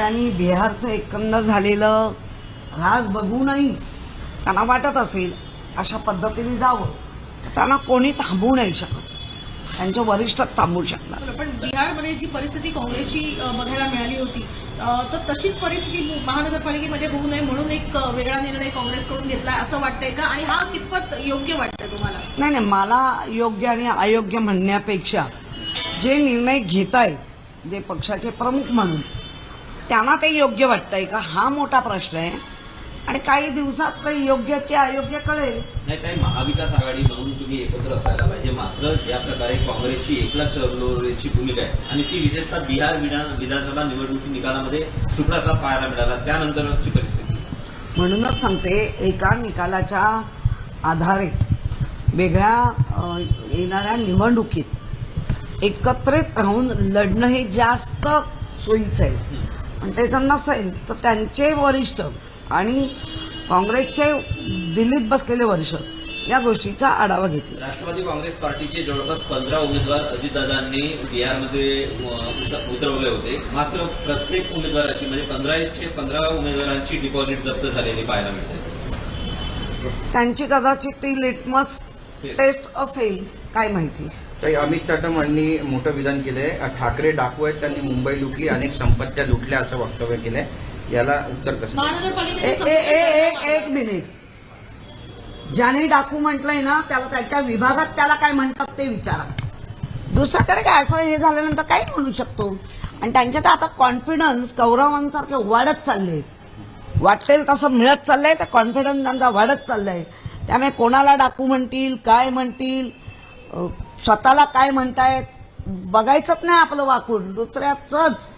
नेत्यांनी बिहारचं एकंदर झालेलं राज बघूनही त्यांना वाटत असेल अशा पद्धतीने जावं. तर त्यांना कोणी थांबवू नाही शकत. त्यांचे वरिष्ठ थांबवू शकणार पण बिहारमध्ये जी परिस्थिती काँग्रेसची बघायला मिळाली होती तर तशीच परिस्थिती महानगरपालिकेमध्ये होऊ नये म्हणून एक वेगळा निर्णय काँग्रेसकडून घेतला असं वाटतंय का? आणि हा कितपत योग्य वाटतंय तुम्हाला? नाही नाही मला योग्य आणि अयोग्य म्हणण्यापेक्षा जे निर्णय घेत आहे जे पक्षाचे प्रमुख म्हणून त्यांना ते योग्य वाटतंय का? हा मोठा प्रश्न आहे. आणि काही दिवसात ते योग्य की अयोग्य कळेल. नाही ताई महाविकास आघाडी म्हणून तुम्ही एकत्र असायला पाहिजे. मात्र ज्या प्रकारे काँग्रेसची एकला चरलोरेची भूमिका आहे आणि ती विशेषतः बिहार विधान विधानसभा निवडणुकी निकालामध्ये सुपडाचा पाहायला मिळाला त्यानंतरची परिस्थिती. म्हणूनच सांगते एका निकालाच्या आधारे वेगळ्या येणाऱ्या निवडणुकीत एकत्रित राहून लढणं हे जास्त सोयीचं आहे. आणि ते जर नसेल तर त्यांचे वरिष्ठ आणि काँग्रेसचे दिल्लीत बसलेले वरिष्ठ या गोष्टीचा आढावा घेतील. राष्ट्रवादी काँग्रेस पार्टीचे जवळपास पंधरा उमेदवार अजितदादांनी बिहारमध्ये उतरवले होते. मात्र प्रत्येक उमेदवाराची म्हणजे पंधराचे पंधरा उमेदवारांची डिपॉझिट जप्त झालेली पाहायला मिळते. त्यांची कदाचित ती लिटमस टेस्ट असेल काय माहिती. ताई अमित साटमांनी मोठं विधान केलंय. ठाकरे डाकू आहेत त्यांनी मुंबई लुटली अनेक संपत्त्या लुटल्या असं वक्तव्य केलंय. याला उत्तर कसं एक मिनिट. ज्याने डाकू म्हटलंय ना त्याला त्याच्या विभागात त्याला काय म्हणतात ते विचारा. दुसऱ्याकडे काय असं हे झाल्यानंतर काय म्हणू शकतो. आणि त्यांच्यात आता कॉन्फिडन्स कौरवांसारखे वाढत चालले. वाटेल तसं मिळत चाललंय तर कॉन्फिडन्स त्यांचा वाढत चाललाय. त्यामुळे कोणाला डाकू म्हणतील काय म्हणतील स्वतःला काय म्हणतायत बघायचंच नाही आपलं वाकून दुसऱ्याचंच.